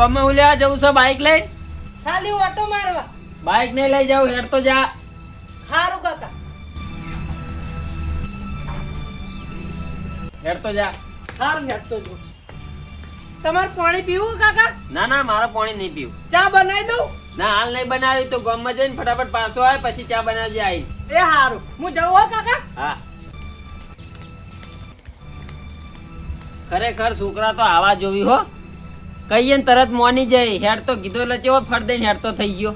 ગમે હું લેવા જવું છે બાઈક લઈ ખાલી ઓટો મારવા. બાઈક નહીં લઈ જાવ હેર તો જા. સારું કાકા. હેર તો જા. સારું હેઠતો જો. તમારે પાણી પીવું કાકા? ના ના મારે પાણી નહીં પીવું. ચા બનાવી દઉં? ના હાલ નહીં બનાવી તો ગામમાં જઈને ફટાફટ પાછો આવે પછી ચા બનાવજે આવી એ સારું હું જવું હો કાકા. હા. ખરેખર છોકરા તો આવા જોવી હો. કહીએ ને તરત મોની જાય. હેડ તો કીધો એટલે ચેવો ફળ દઈને હેડ તો થઈ ગયો.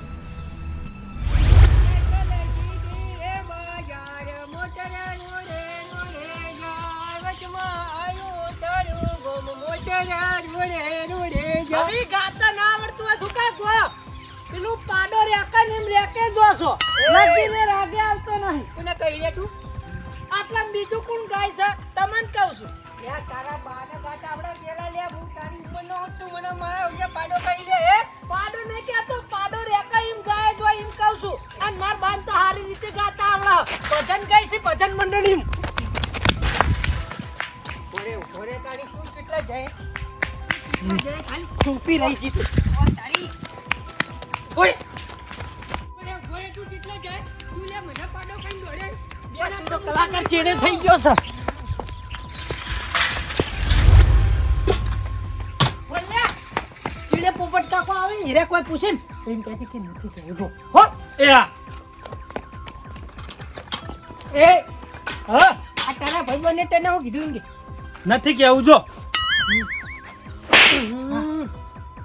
પેલું પાડો રેકા ને એમ રેકે જોશો નદીને રાગે આવતો નહીં. કોને કહી લે તું? આટલા બીજું કોણ ગાય છે? તમને કહું છું. તારા બાને ગાતા આપડા પેલા લે હું તારી હોત તું મને મારા પાડો કહી લે હે? પાડો નહીં તો પાડો રેકા એમ ગાય જો એમ કહું છું. અને માર બાન તો હારી રીતે ગાતા આવડે. ભજન ગાય છે ભજન મંડળી ઓરે ઓરે તારી કેટલા જાય? કેટલા જાય ખાલી? ખૂપી રહી છે તું. તારી. ઓરે ઓરે ઓરે તું કેટલા જાય? તું લે મને પાડો કહી દોડે. બે સુરો કલાકાર ચેડે થઈ ગયો છે. કોઈ પૂછે ને તો એમ કહેતી કે નથી કહેવું જો હો. એ આ. એ હા. આ તારા ભાઈબંધને તને હું કીધું કે? નથી કેવું જો.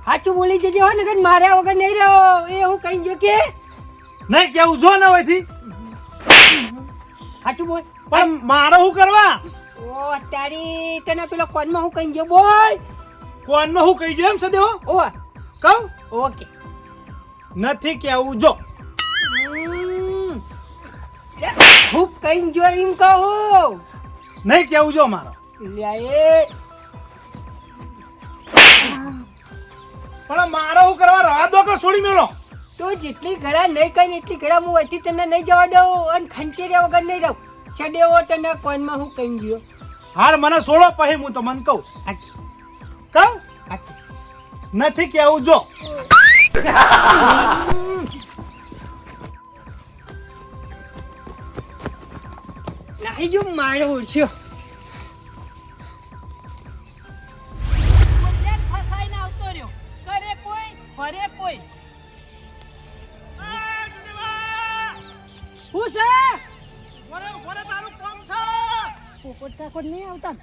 સાચું બોલી જજે હો ને માર્યા વગર નહીં રહ્યો એ હું કહી ગયો કે? નહીં કેવું જો ને હોયથી. સાચું બોલ. પણ મારે શું કરવા? ઓ તારી તને પેલો કોનમાં હું કહી ગયો? બોલ. કોનમાં હું કહી ગયો એમ સદેવો ઓ કહું? ઓકે. નથી કેવું જો. ખૂબ હું કઈ જો એમ કહું? નહીં કેવું જો મારો. પણ મારો શું કરવા રવા દો કે છોડી મેલો? તું જેટલી ઘડા નહીં કઈ એટલી ઘડા હું અહીંથી તને નહીં જવા દઉં અને ખંચેર્યા વગર નહીં રહું. છડેવો તને કોનમાં હું કહી ગયો? હાર મને છોડો પછી હું તમને કહું. કહું? નથી કેવું જો. લાઈ જો મારો ઓળખ્યો બોલ્યા ફસાઈને આવતો રહ્યો. કરે કોઈ ભરે કોઈ. હું છે? પોપટ કાકો નહીં આવતા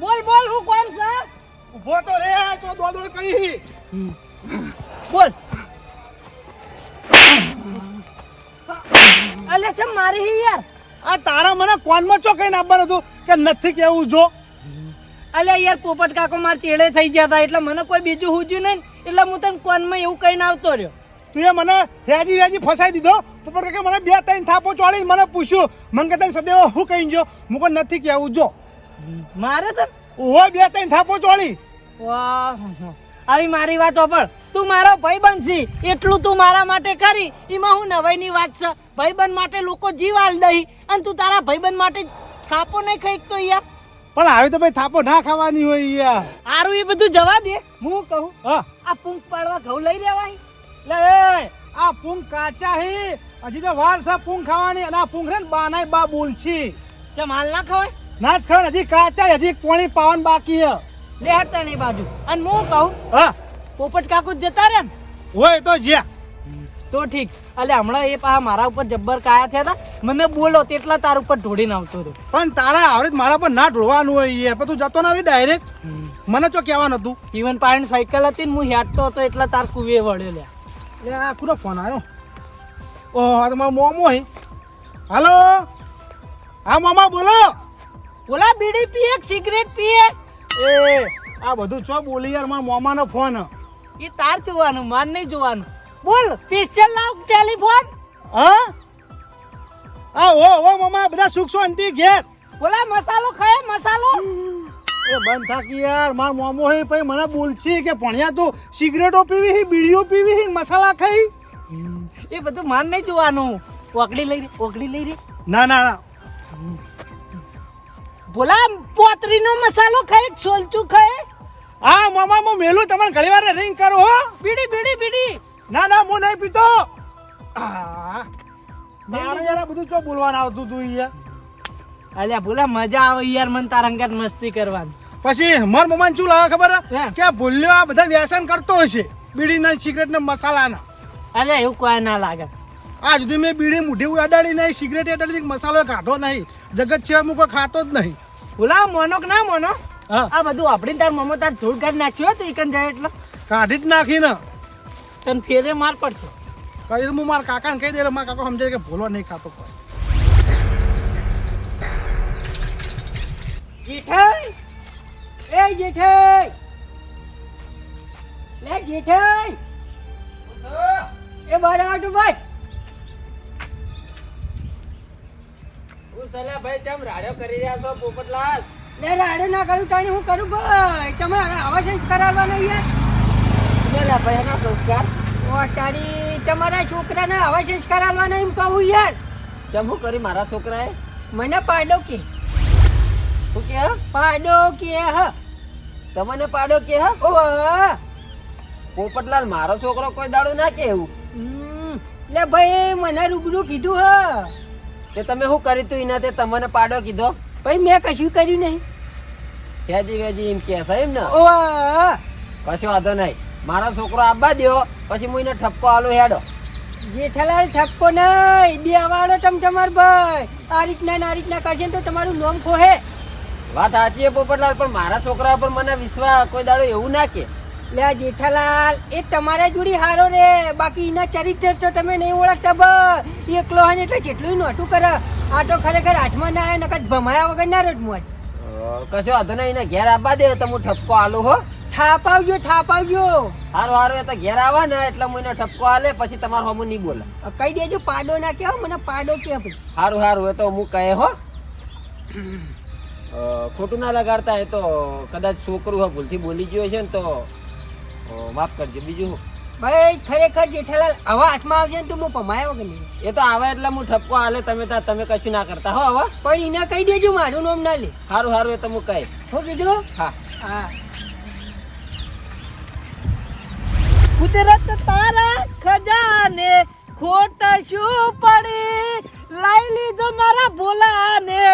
બોલ બોલ હું કોણ છે? ઊભો તો રે તો દોડોડ કરી. બોલ. અલે છે મારી હી યાર. આ તારા મને કોનમાં ચો કઈ આપવાનું હતું કે નથી કેવું જો. અલે યાર પોપટ કાકો માર ચેડે થઈ ગયા હતા એટલે મને કોઈ બીજું હુજ્યું નહીં એટલે હું તને કોનમાં એવું કહીને આવતો રહ્યો. તું એ મને વ્યાજી વ્યાજી ફસાઈ દીધો. ઉપર કે મને બે ત્રણ થાપો ચોળી મને પૂછ્યું. મને કે તને સદેવો હું કહી ગયો હું કોઈ નથી કેવું જો. મારે તો ઓહો બે ત્રણ થાપો ચોળી. આવી મારી વાત પણ તું મારો ભાઈબંધ છી. એટલું તું મારા માટે કરી. એમાં હું નવાઈની વાત છે. ભાઈબંધ માટે લોકો જીવ હાલ દઈ. અને તું તારા ભાઈબંધ માટે થાપો નહીં ખાઈ તો યાર. પણ આવી તો ભાઈ થાપો ના ખાવાની હોય યાર. હારું એ બધું જવા દે. હું કહું હા. આ પૂંખ પાડવા ઘઉં લઈ લેવાય લે આ પૂંગ કાચા હે. હજી તો વાર છે પૂંગ ખાવાની. અને આ પૂંખ રે ને બાનાય બા બોલ છી ચમાલ ના ખવાય? ના જ ખવાય હજી કાચા હજી પોણી પાવન બાકી હે. લે હટતા બાજુ. અને હું કહું હા. પોપટ કાકુ જ જતા રે ને? હોય તો જ્યાં. તો ઠીક. અલે હમણાં એ પાછા મારા ઉપર જબ્બર કાયા થયા હતા. મને બોલો તેટલા તાર ઉપર ઢોળીને આવતો હતો પણ તારા આવડે મારા પર ના ઢોળવાનું હોય એ તું જતો ના રહી ડાયરેક્ટ મને તો કહેવાનું હતું? ઇવન પાણી સાયકલ હતી ને હું હેડતો હતો એટલા તાર કુવે વળ્યો લે આ કુનો ફોન આવ્યો ઓહ આ તો મારો મોમો હે. હાલો? હા મામા બોલો. બોલા બીડી પીએ સિગરેટ પીએ? એ આ બધું ચો બોલી યાર મારા મોમાનો ફોન એ તાર જોવાનું માર નહીં જોવાનું. બોલ પિસ્ટલ લાવ ટેલિફોન? હા? આ ઓ ઓ મામા બધા સુખ શાંતિ ઘેર. બોલા મસાલો ખાય મસાલો. એ બંધ થાકી યાર માર મોમો હે પછી મને બોલશી કે ભણ્યા તું સિગરેટો પીવી હી બીડીઓ પીવી હી મસાલા ખાઈ? એ બધું માર નહીં જોવાનું. ઓગળી લઈ રે ઓગળી લઈ રે. ના ના ના. ભોલા પોતરીનો મસાલો ખાય સોલચું ખાય. હા મામા હું મેલું તમારે ઘણી વાર રિંગ કરું હો. બીડી બીડી બીડી. ના ના હું નહીં પીતો. મારે યાર બધું ચો બોલવાનું આવતું તું યાર? અલ્યા ભોલા મજા આવે યાર મન તારા અંગત મસ્તી કરવાની. પછી માર મમાન શું લાવે ખબર? કે ભૂલ્યો આ બધા વ્યસન કરતો હશે બીડીના સિગરેટ ને મસાલાના. અલ્યા એવું કોઈ ના લાગે. આ સુધી મેં બીડી મુઠી અડાડી નહીં સિગરેટ અડાડી મસાલો કાઢો નહીં. જગત સિવાય હું કોઈ ખાતો જ નહીં. ભોલા મોનો કે ના મોનો. હા. આ બધું આપણી તાર મમ્મી તાર ધૂળ કાઢી નાખ્યો તો એકન જાય એટલે. કાઢી જ નાખી ને. તને ફેરે માર પડશે. કઈ હું મારા કાકાને કહી દે મારા કાકો સમજાય કે ભૂલો નહીં ખાતો કોઈ. જેઠાઈ! એ જેઠાઈ! લે જેઠાઈ! એ બાર આટો ભાઈ. સલા ભાઈ ચમ રાડ્યો કરી રહ્યા છો પોપટલાલ? લે રાડો ના કરું તાણી હું કરું ભાઈ? તમે આવા સંસ્કાર આવવાના યાર? બોલા ભાઈ એના સંસ્કાર? ઓ તારી તમારા છોકરાને આવા સંસ્કાર કરાવવા એમ કહું યાર? ચમ હું કરી મારા છોકરાએ? મને પાડો કે શું કે? પાડો કે હ. તમને પાડો કે હ? ઓ પોપટલાલ મારો છોકરો કોઈ દાડો ના કે એવું? લે ભાઈ મને રૂબરૂ કીધું હ. તે તમે શું કર્યું તું એના તે તમને પાડો કીધો. ભાઈ મેં કશું કર્યું નહીં. વેજી વેજી એમ કે એમ ને? ઓ કશું વાંધો નહીં. મારો છોકરો આવવા દ્યો પછી હું એને ઠપકો આલો હેડો. જેઠાલાલ ઠપકો નહીં. દેવાળો તમ તમાર ભાઈ. આ રીતના ને આ રીતના કરશે તો તમારું નામ ખોહે. વાત સાચી પોપટલાલ પણ મારા છોકરા પર મને વિશ્વાસ કોઈ દાડો એવું ના કે લે જેઠાલાલ એ તમારા જોડી હારો રે. બાકી એના ચરિત્ર તો તમે નહીં ઓળખતા બ. એકલો હન એટલે જેટલું નોટું કરે. આ તો ખરેખર હાથમાં ના આવે નકર ભમાયા વગર ના રોજ મોજ કશો વાંધો નહીં એને ઘેર આવવા દે તો હું ઠપકો આલું હો. થાપ આવજો થાપ આવજો હારું હારું એ તો ઘેર આવે ને એટલે હું એને ઠપકો આલે પછી તમારું હમું નહીં બોલે. કહી દેજો પાડો ના કેવો મને પાડો કે ભાઈ. હારું હારું એ તો હું કહે હો. ખોટું ના લગાડતા એ તો કદાચ છોકરું ભૂલથી બોલી ગયો છે ને તો માફ કરજો બીજું ભાઈ ખરેખર જેઠાલાલ આવા હાથમાં આવશે ને તો હું પમાયો કે નહીં? એ તો આવે એટલે હું ઠપકો હાલે તમે તાર તમે કશું ના કરતા. હો હવે પણ એને કહી દેજો મારું નામ ના લે. સારું સારું એ તો હું કહે. હું કીધું હા. હા. કુદરત તારા ખજાને ખોટ શું પડી? લઈ લીધો મારા ભોલાને.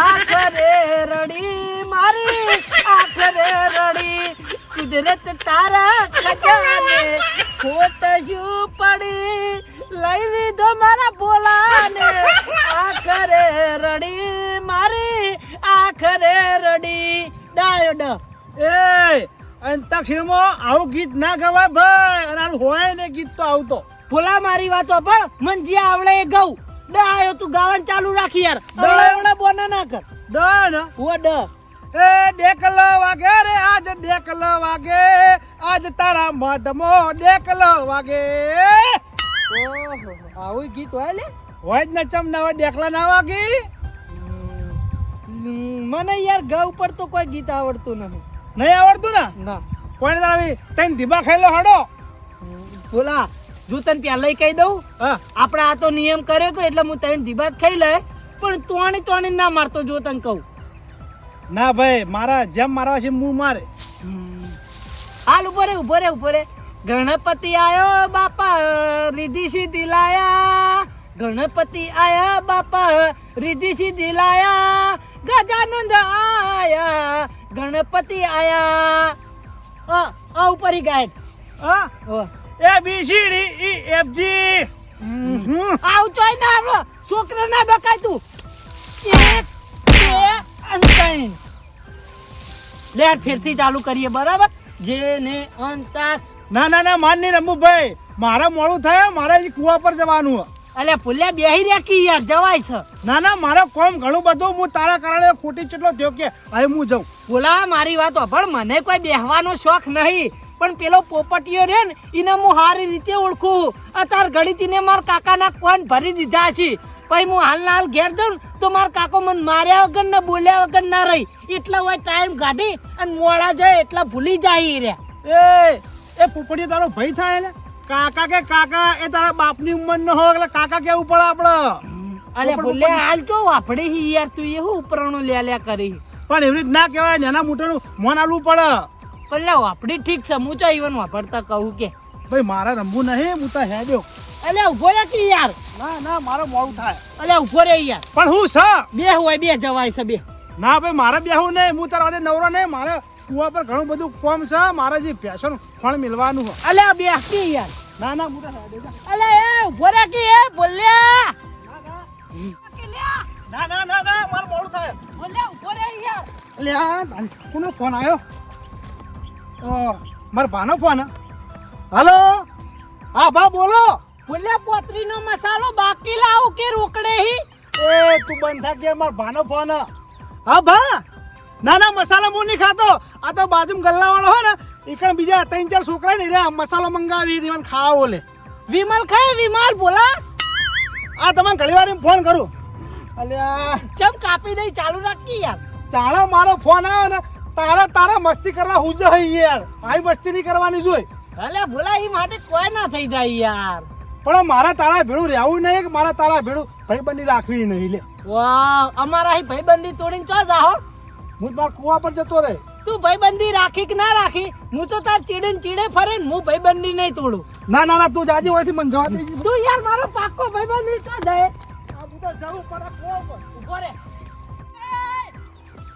આખરે રડી મારી. આખરે રડી. કુદરત તારા ખજાને ખોટ શું પડી? લઈ લીધો મારા ભોલાને. આખરે રડી મારી આખરે રડી. ડાયો ડ. એ તક્ષિણમો આવું ગીત ના ગવાય ભાઈ. અને આનું હોય ને ગીત તો આવતો. ભોલા મારી વાતો પણ મન જે આવડે એ ગઉ. ડ આયો તું ગાવાનું ચાલુ રાખી યાર. ડ. આવડે આવડે બોને ના કર. ડ ઓ ડ. એ ડેકલો વાગે રે આજ ડેકલો વાગે આજ તારા મઢમો ડેકલ વાગે. ઓહો આવું ગીત હોય લે? હોય જ ને ચમ ના હોય ડેકલા ના વાગી? મને યાર ગઉ પર તો કોઈ ગીત આવડતું નથી. નહીં આવડતું ને? ના. કોઈને તારા તને ધીબા ખાઈ લો હડો. બોલા જો તને પહેલા કહી દઉં. આપણે આ તો નિયમ કર્યો તો એટલે હું તને જ ખાઈ લે પણ તોણી તોણી ના મારતો જો તને કહું. ના ભાઈ મારા જેમ મારવા છે હું મારે. હાલ ઊભો રે ઊભો રે ઊભો રે. ગણપતિ આયો બાપા રીધી સીધી લાયા. ગણપતિ આયા બાપા રીધી સીધી લાયા. ગજાનંદ આયા ગણપતિ આયા. આ આ ઉપર ઈ ગાયક. હા A B C D E F G. આવ ચોય ના આવડો. છોકરો ના બકાય તું. એક લે ફેરથી ચાલુ કરીએ બરાબર? જે ને અંતા ના ના ના માન નહીં રમવું ભાઈ મારે મોડું થાય મારે હજી કુવા પર જવાનું અલે પુલ્યા ભૂલ્યા બેહી રહ્યા કી યાર જવાય છે. ના ના મારે કોમ ઘણું બધું હું તારા કારણે ખોટી ચેટલો થયો કે હવે હું જાઉં. ભોલા મારી વાત પણ મને કોઈ બેહવાનો શોખ નહીં. પણ પેલો પોપટીયો રે ને એને હું સારી રીતે ઓળખું. અત્યારે ઘડીથી મારા કાકાના કોન ભરી દીધા છે. પછી હું હાલ હાલ ઘેર દઉં તો મારા કાકો મને માર્યા વગર ને બોલ્યા વગર ના રહી. એટલા હોય ટાઈમ કાઢી અને મોડા જાય એટલા ભૂલી જાય રહ્યા એ એ પોપડીયો તારો ભાઈ થાય એટલે કાકા કે કાકા એ તારા બાપની ઉંમર નો હોય એટલે કાકા કેવું પડે આપણે અરે ભૂલે હાલ તો આપડે હી યાર તું એ હું ઉપરણું લે લે કરી પણ એવી રીત ના કહેવાય નાના મોટાનું મોન આલવું પડે. પણ વાપડી ઠીક છે હું તો ઈવન વાપરતા કહું કે. ભાઈ મારે રમવું નહીં હું તો હેડ્યો અલે ઊભો રે કે યાર? ના ના મારો મોડું થાય. અલે ઊભો રે યાર. પણ હું છે? બે હોય બે જવાય છે બે. ના ભાઈ મારે બે હું નહીં હું તારા નવરો નહીં મારે કુવા પર ઘણું બધું કોમ છે મારે જે ફેશન ફળ મિલવાનું છે. અલે બે કે યાર. ના ના હું તો અલે એ ઊભો રે કે એ બોલ્યા. ના ના. ના ના મારે મોડું થાય. બોલ્યા ઊભો રે યાર. અલ્યા કોનો ફોન આવ્યો મારા ભાનો ફોન હાલો? હા ભા બોલો. બોલ્યા પોતરીનો મસાલો બાકી લાવું કે રોકડે હી? એ તું બંધ થાક યાર માર ભાનો ફોન હા. ભા. ના ના મસાલા હું નહીં ખાતો. આ તો બાજુ ગલ્લા વાળો હોય ને એ બીજા ત્રણ ચાર છોકરા ને રે મસાલો મંગાવી દીવાન ખાવા બોલે. વિમલ ખાય વિમલ બોલા. આ તમને ઘણી વાર ફોન કરું. અલ્યા. ચમ કાપી દઈ ચાલુ રાખી યાર. ચાલો મારો ફોન આવ્યો ને તારા તારા મસ્તી કરવા હું જ યાર. આવી મસ્તી નહીં કરવાની જોઈ અલ્યા ભૂલા એ માટે કોઈ ના થઈ જાય યાર. પણ મારા તારા ભેળું રહેવું નહીં કે મારા તારા ભેળું ભાઈબંધી રાખવી નહીં લે. વાહ અમારા અહીં ભાઈબંધી તોડીને ચો જાહો? હું મારા કુવા પર જતો રહે. તું ભાઈબંધી રાખી કે ના રાખી? હું તો તાર ચીડે ને ચીડે ફરે ને હું ભાઈબંધી નહીં તોડું. ના ના ના તું જાજી હોયથી મને જવા દે તું યાર મારો પાક્કો ભાઈબંધી ચો જાય? આ હું તો જવું પડે કુવા પર. ઊભો રે.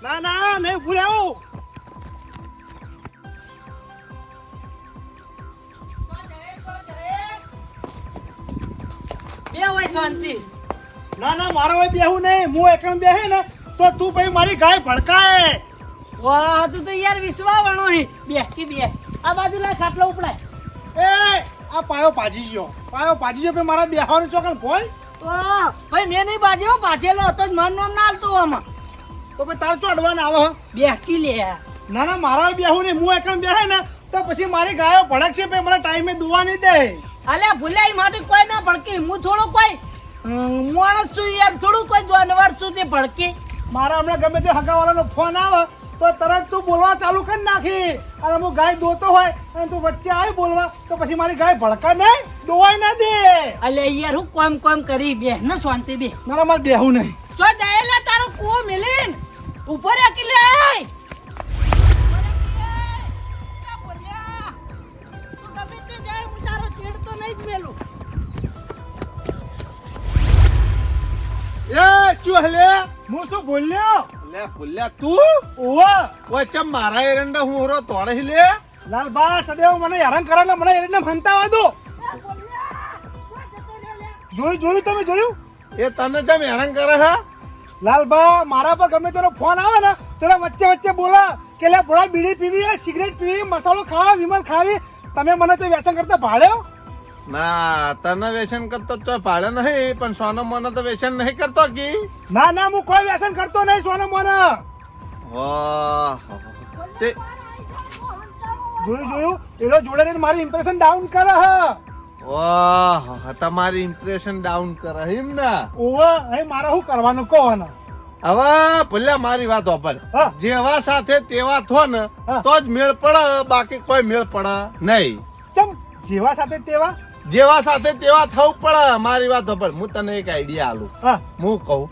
ના ના નહીં ભૂલ્યા બે હોય શાંતિ. ના ના મારો ભાઈ બેહું નહીં. હું એકમ બેહે ને તો તું ભાઈ મારી ગાય ભડકાય. વાહ તું તો યાર વિશ્વા વણો હે. બે કી બે આ બાજુ લા ખાટલો ઉપડાય. એ આ પાયો પાજી ગયો. પાયો પાજી ગયો ભાઈ મારા બેહવાનું ચોકન ભોય? વાહ ભાઈ મેં નહીં બાજ્યો બાજેલો હતો જ મન નામ ના હાલતું આમાં. તો ભાઈ તાર ચોડવાને આવે હે? બે કી લે. ના ના મારા બેહું નહીં. હું એકમ બેહે ને તો પછી મારી ગાયો ભડકશે ભાઈ મને ટાઈમે દુવા નહીં દે. અલે ભૂલ્યા ઈ માટે કોઈ ના ભડકી. હું થોડું કોઈ માણસ છું યાર થોડું કોઈ જાનવર છું તે ભડકી. મારા હમણાં ગમે તે હગાવાળાનો ફોન આવે તો તરત તું બોલવા ચાલુ કરી નાખી. અને હું ગાય દોતો હોય અને તું વચ્ચે આવી બોલવા તો પછી મારી ગાય ભડકા નહીં દોવાય ના દે. અલે યાર હું કોમ કોમ કરી બે ને શાંતિ બે ના મારે બેહું નહીં. જો જાયેલા તારો કુવો મિલીન ઉપર રાખી લે એ ચુહલે હું શું બોલ્યો લે ભૂલ્યા તું? ઓવા ઓય ચમ મારા એરંડા હું હોરો તોડે લે? લાલબા સદેવ મને હેરાન કરે એટલે મને એને ફંતાવા દો. જોયું જોયું તમે જોયું? એ તને કેમ હેરાન કરે હે? લાલબા મારા પર ગમે તેનો ફોન આવે ને તેના વચ્ચે વચ્ચે બોલા કે લે બોલા બીડી પીવી સિગરેટ પીવી મસાલો ખાવા વિમલ ખાવી. તમે મને તો વ્યસન કરતા ભાડ્યો ના તને વ્યસન કરતો તો પાડે નહીં પણ સોનો મને તો વ્યસન નહીં કરતો કી? ના ના હું કોઈ વ્યસન કરતો નહીં સોનો મને. તે જોયું જોયું? એનો જોડે રહીને મારી ઇમ્પ્રેશન ડાઉન કરે હ. ઓહ તમારી ઇમ્પ્રેશન ડાઉન કરે એમ ને? ઓહ અહીં મારે શું કરવાનું કહો ને? હવે ભૂલ્યા મારી વાત ઓપર. જેવા સાથે તેવા થો ને તો જ મેળ પડે બાકી કોઈ મેળ પડે નહીં. ચમ જેવા સાથે તેવા? જેવા સાથે તેવા થવું પડે મારી વાત પર. હું તને એક આઈડિયા આલું હું. કહું.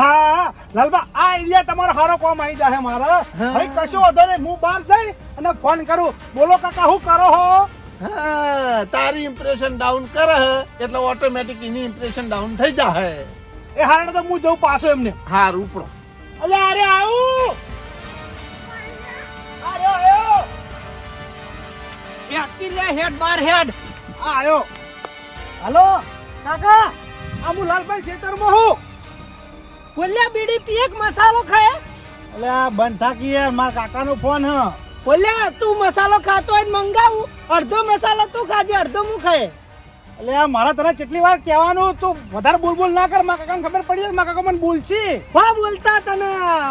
હા લાલબા આ આઈડિયા તમારો સારો કોમ આવી જાય મારા. ભાઈ કશું વધો નહીં હું બહાર જઈ અને ફોન કરું. બોલો કાકા શું કરો હો? તારી ઇમ્પ્રેશન ડાઉન કરે એટલે ઓટોમેટિક એની ઇમ્પ્રેશન ડાઉન થઈ જાય એ હારણ તો હું જઉં પાછો એમને. હા રૂપડો અલે અરે આવું! અરે આયો! હેડ લે હેડ બાર હેડ. આયો. હાલો કાકા આ હું લાલભાઈ સેટરમાં હું. બોલ્યા બીડી પીએ કે મસાલો ખાય? અલે આ બંધ થાકી યાર મારા કાકાનો ફોન હ. બોલ્યા તું મસાલો ખાતો હોય મંગાવું અડધો મસાલો તું ખાજે અડધો હું ખાય. એટલે આ મારા તને કેટલી વાર કહેવાનું તું વધારે બોલ બોલ ના કર. મારા કાકાને ખબર પડી જાય મારા કાકા મને બોલશે. વાહ બોલતા તને.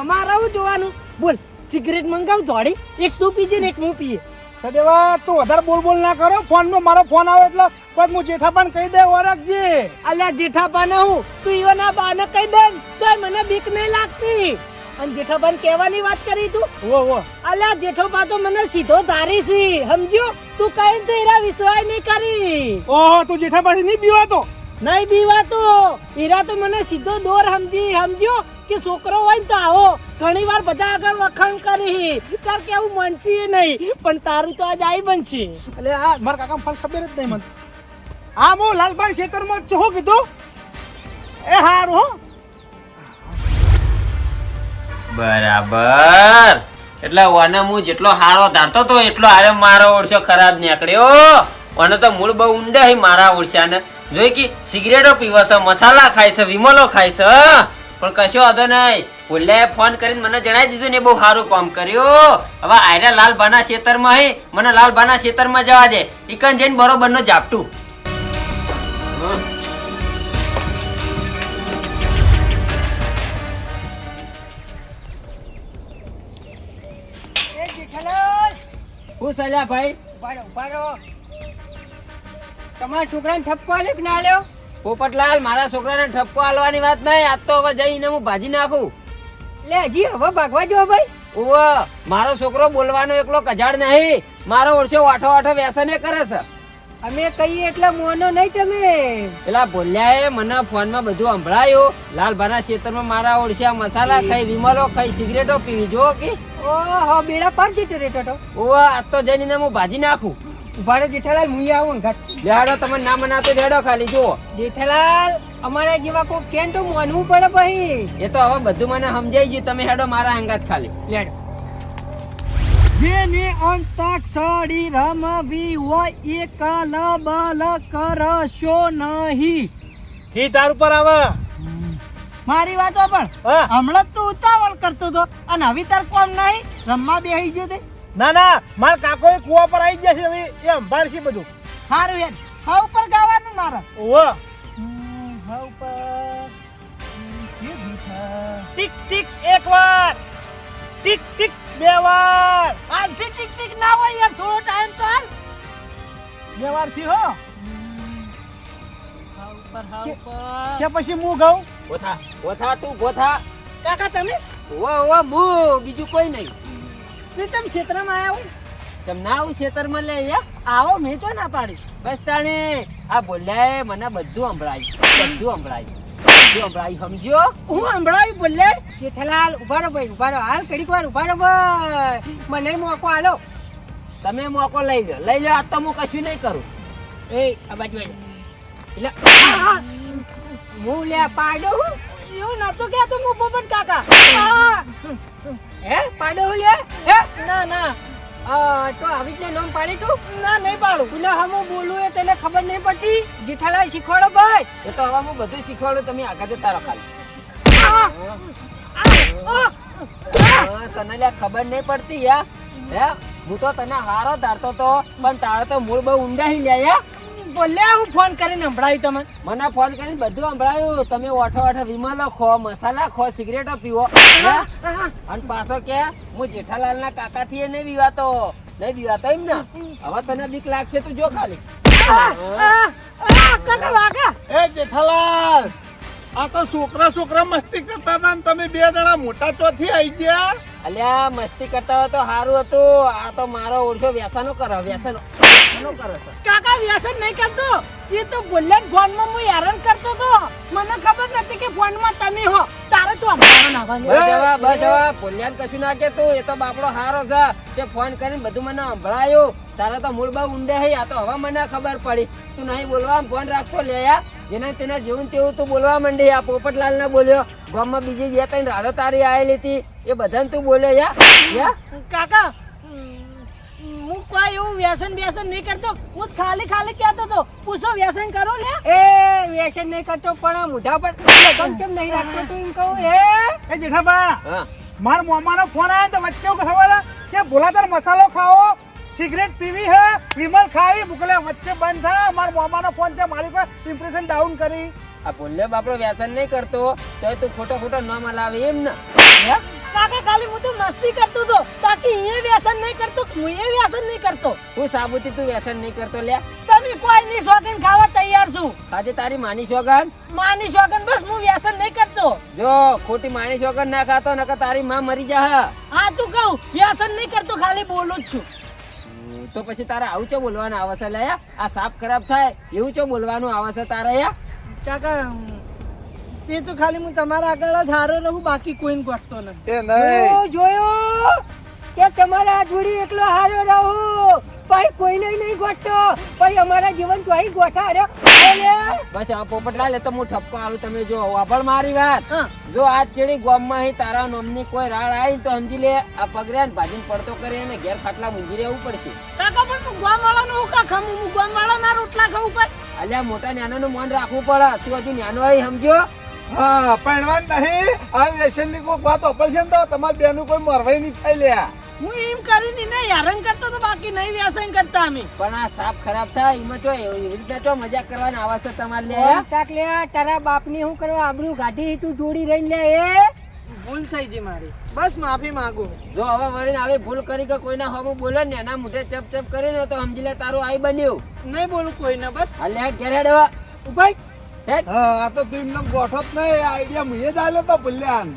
મારે હું જોવાનું. બોલ સિગરેટ મંગાવ દોડી. એક તું પીજે ને એક હું પીએ. સદેવા તું વધારે બોલ બોલ ના કરો. ફોનમાં મારો ફોન આવે એટલે પછી હું જેઠાપાન કહી દે ઓરખજે અલ્યા જેઠા પાને હું તું ઈવન આ બાને કહી દે તો મને બીક નહીં લાગતી. અને જેઠાબાન કહેવાની વાત કરી તું? ઓ ઓ અલ્યા જેઠોબા તો મને સીધો ધારી સી સમજ્યો? તું કઈ તો એરા વિશ્વાસ નહીં કરી. ઓહો તું જેઠાબા થી નહીં બીવાતો? નહીં બીવાતો. હીરા તો મને સીધો દોર સમજી સમજ્યો? કે છોકરો હોય તો આવો. ઘણી વાર બધા આગળ વખાણ કરી. તાર કેવું મનછી નહીં. પણ તારું તો આજ આઈ બનશે. એટલે આ મારા કાકા ફલ ખબર જ નહીં મને. આ હું લાલભાઈ ખેતરમાં છું કીધું? એ હારું હો. બરાબર. એટલે ઓને હું જેટલો હારો ધારતો તો એટલો હારે મારો ઓળશો ખરાબ નીકળ્યો. ઓને તો મૂળ બહુ ઊંડા હી મારા ઓળશાને જોઈ કે સિગરેટો પીવે છે, મસાલા ખાય છે, વિમલો ખાય છે પણ કશો વાંધો નહીં. ઓલે ફોન કરીને મને જણાવી દીધું ને બહુ સારું કામ કર્યું. હવે આયરા લાલભાના ખેતરમાં હે, મને લાલભાના ખેતરમાં જવા દે. ઈકન જઈને બરોબર નો ઝાપટું હું સલ્યા ભાઈ? ઉભારો ઉભારો. તમારા છોકરાને ઠપકો આલ્યો કે ના આલ્યો? પોપટલાલ મારા છોકરાને ઠપકો આલવાની વાત નહીં. આજ તો હવે જઈને હું ભાજી નાખું. લે હજી હવે ભાગવા જો ભાઈ. ઓવ મારો છોકરો બોલવાનો એકલો કજાડ નહીં. મારો ઓળશો વાઠો વાઠો વ્યસને કરે છે. અમે કહીએ એટલે મોનો નહીં તમે. પેલા બોલ્યાએ મને ફોનમાં બધું સંભળાયું. લાલભાના ખેતરમાં મારા ઓળખ્યા મસાલા ખાઈ વિમલો ખાઈ સિગરેટો પીવી જો કે. ઓહો બેડા પર જેટો રેટો તો આ તો જઈને હું ભાજી નાખું. ઉભારો જેઠાલાલ હું આવું ઘટ લેહાડો તમે ના મનાતો લેહાડો ખાલી જુઓ. જેઠાલાલ અમારા જેવા કોઈ કેન તો માનવું પડે ભાઈ એ તો હવે બધું મને સમજાઈ ગયું તમે હેડો મારા અંગાત ખાલી. લેડો જેને અંતાક્ષરી રમવી હોય એ કલબલ કરશો નહીં. હી તાર ઉપર આવે. મારી વાતો પણ હમણાં તું ઉતાવળ કરતો હતો અને હવે તાર કોમ નહીં? રમવા બેહી ગયો તે? ના ના માર કાકો એ કુવા પર આવી છે હવે એ સંભાળશે બધું. સારું એમ હા ઉપર ગાવાનું મારા. ઓહો. હા ઉપર. ટીક ટીક એક વાર. Tick tick. બે વાર. આજથી ટીક ટીક ના હોય યાર થોડો ટાઈમ તો હાલ બે વારથી હો. હા ઉપર હા કે- પછી હું ગાઉં? ગોથા ગોથા તું ગોથા. કાકા તમે? ઓ ઓ મુ બીજું કોઈ નહીં. પ્રીતમ ક્ષેત્રમાં આવ્યા તમ ના આવું ખેતરમાં લે યા આવો મેં જો ના પાડી. બસ તાણે આ બોલ્યા મને બધું સંભળાય બધું સંભળાયું. સમજ્યો? હું સંભળાવી બોલે? જેઠાલાલ ઉભારો ભાઈ ઉભારો હાલ ઘડીક વાર ઉભારો ભાઈ મને મોકો આલો. તમે મોકો લઈ લો. લઈ લો આ તો હું કશું નહીં કરું. એ આ બાજુ એટલે હું લે પાડો હું. એવું નતો કહેતો હું પોપટ કાકા. હે પાડો હું લે. હે? ના ના. તો આવી રીતે નોમ પાડી તું? ના નહીં પાડું. તું હમો બોલું એ તને ખબર નહીં પડતી? જેઠાલાલ શીખવાડો ભાઈ. એ તો હવે હું બધું શીખવાડું તમે આગળ જતા રહો ખાલી. તને લ્યા ખબર નહીં પડતી યા. હે? હું તો તને હારો ધારતો તો પણ તારે તો મૂળ બહુ ઊંડા હી લ્યા બોલ્યા હું ફોન કરીને સંભળાવી તમે મને ફોન કરીને બધું સંભળાયું. તમે ઓઠો ઓઠો વિમલો ખો મસાલા ખો સિગરેટો પીવો. અને પાછો કે હું જેઠાલાલ ના કાકા થી નહીં વિવાતો નહીં વિવાતો એમ ને હવે તને બીક લાગશે તું જો ખાલી! કાકા વાગા એ જેઠાલાલ! આ તો છોકરા છોકરા મસ્તી કરતા હતા ને તમે બે જણા મોટા ચોથી આવી ગયા? અલ્યા મસ્તી કરતા હોય તો સારું હતું. આ તો મારો ઓળશો વ્યસનો કરો વ્યસનો. વ્યસનો કરે છે કાકા વ્યસન નહીં કરતો. એ તો બુલેટ ફોનમાં હું હેરાન કરતો તો મને ખબર નથી કે ફોનમાં તમે હો. તારે તો બસ હવે બસ કશું ના કે તું એ તો બાપડો હારો છે. તે ફોન કરીને બધું મને સંભળાયું. તારે તો મૂળ બહુ ઊંડે હઈ આ તો હવે મને ખબર પડી. તું નહીં બોલવા ફોન રાખતો લે યા જેના તેના જેવું તેવું તું બોલવા માંડી આ પોપટલાલ ને બોલ્યો ગામમાં બીજી બે ત્રણ રાડો તારી આવેલી હતી. એ બધાને તું બોલ્યો યા યા કાકા હું કોઈ એવું વ્યસન વ્યસન નહીં કરતો. હું ખાલી ખાલી કહેતો તો પૂછો વ્યસન કરો લે એ વ્યસન નહીં કરતો પણ મોઢા પર લગન કેમ નહીં રાખતો તું એમ કહું એ એ જેઠાબા હા. મારા મોમાનો ફોન આવ્યો તો વચ્ચે ખબર કે ભોલા મસાલો ખાવો સિગરેટ પીવી હે વિમલ ખાવી મુકલે વચ્ચે બંધ થા મારા મોમાનો ફોન છે મારી પર ઇમ્પ્રેશન ડાઉન કરી. આ બોલ્યો બાપડો વ્યસન નહીં કરતો તો તું ખોટો ખોટો ન મલાવે એમ ને. કાકા ખાલી હું તો મસ્તી કરતો તો બાકી એ વ્યસન નહીં કરતો હું એ વ્યસન નહીં કરતો. હું સાબુતી તું વ્યસન નહીં કરતો લે તમે કોઈ ની શોખીન ખાવા તૈયાર છું. આજે તારી માની શોગન માની શોખન બસ હું વ્યસન નહીં કરતો. જો ખોટી માની શોગન ના ખાતો નકર તારી માં મરી જા હા તું કહું વ્યસન નહીં કરતો ખાલી બોલું જ છું. તો પછી તારે આવું ચો બોલવાનું આવે છે લે આ સાપ ખરાબ થાય એવું ચો બોલવાનું આવે છે તારે યા? કાકા તે તો ખાલી હું તમારા આગળ જ હારો રહું બાકી કોઈને ગોઠતો નથી. એ નહીં. જોયું? કે તમારા જોડી એકલો હારો રહું? ભાઈ કોઈને નહીં ગોઠતો. ભાઈ અમારા જીવન ચોઈ ગોઠા અરે બસ આ પોપટલાલ એ તો હું ઠપકો આલું તમે જો વાપર મારી વાત. જો આ ચેડી ગામમાં અહીં તારા નોમની કોઈ રાડ આવી તો સમજી લે આ પગરે ભાજીને પડતો કરે ને ઘેર ખાટલા મૂંઝી રહેવું પડશે. કાકા પણ હું ગામ વાળાનું હું કા ખામું? હું ગામ વાળાના રોટલા ખાવું કર અલ્યા મોટા નાનાનું મન રાખવું પડે. તું હજુ નાનો આવી સમજો? હા પહેણવાન નહીં. આ વ્યસનની કોઈ વાત ઓપરેશન તો તમારી બેનું કોઈ મરવાઈ નહીં થાય લ્યા. હું એમ કરીને નહીં હેરાન કરતો તો બાકી નહીં વ્યસન કરતા અમે. પણ આ સાપ ખરાબ થાય એમાં તો એવી રીતે તો મજાક કરવાના આવા છે તમારે લે ટાક લે તારા બાપની હું કરવા આબરૂ ગાઢી તું જોડી રહીને લે એ? ભૂલ થઈ ગઈ મારી. બસ માફી માંગુ. જો હવે વળીને આવી ભૂલ કરી કે કોઈના હમું બોલે ને એના મોઢે ચપ ચપ કરીને તો સમજી લે તારું આઈ બન્યું. નહીં બોલું કોઈને બસ. હેડ ઘેર હેડ હવે. ઉભાઈ હા આ તો તું એમને ગોઠવત જ નહીં આઈડિયા મુએ જ આલ્યો તો ભૂલ્યાન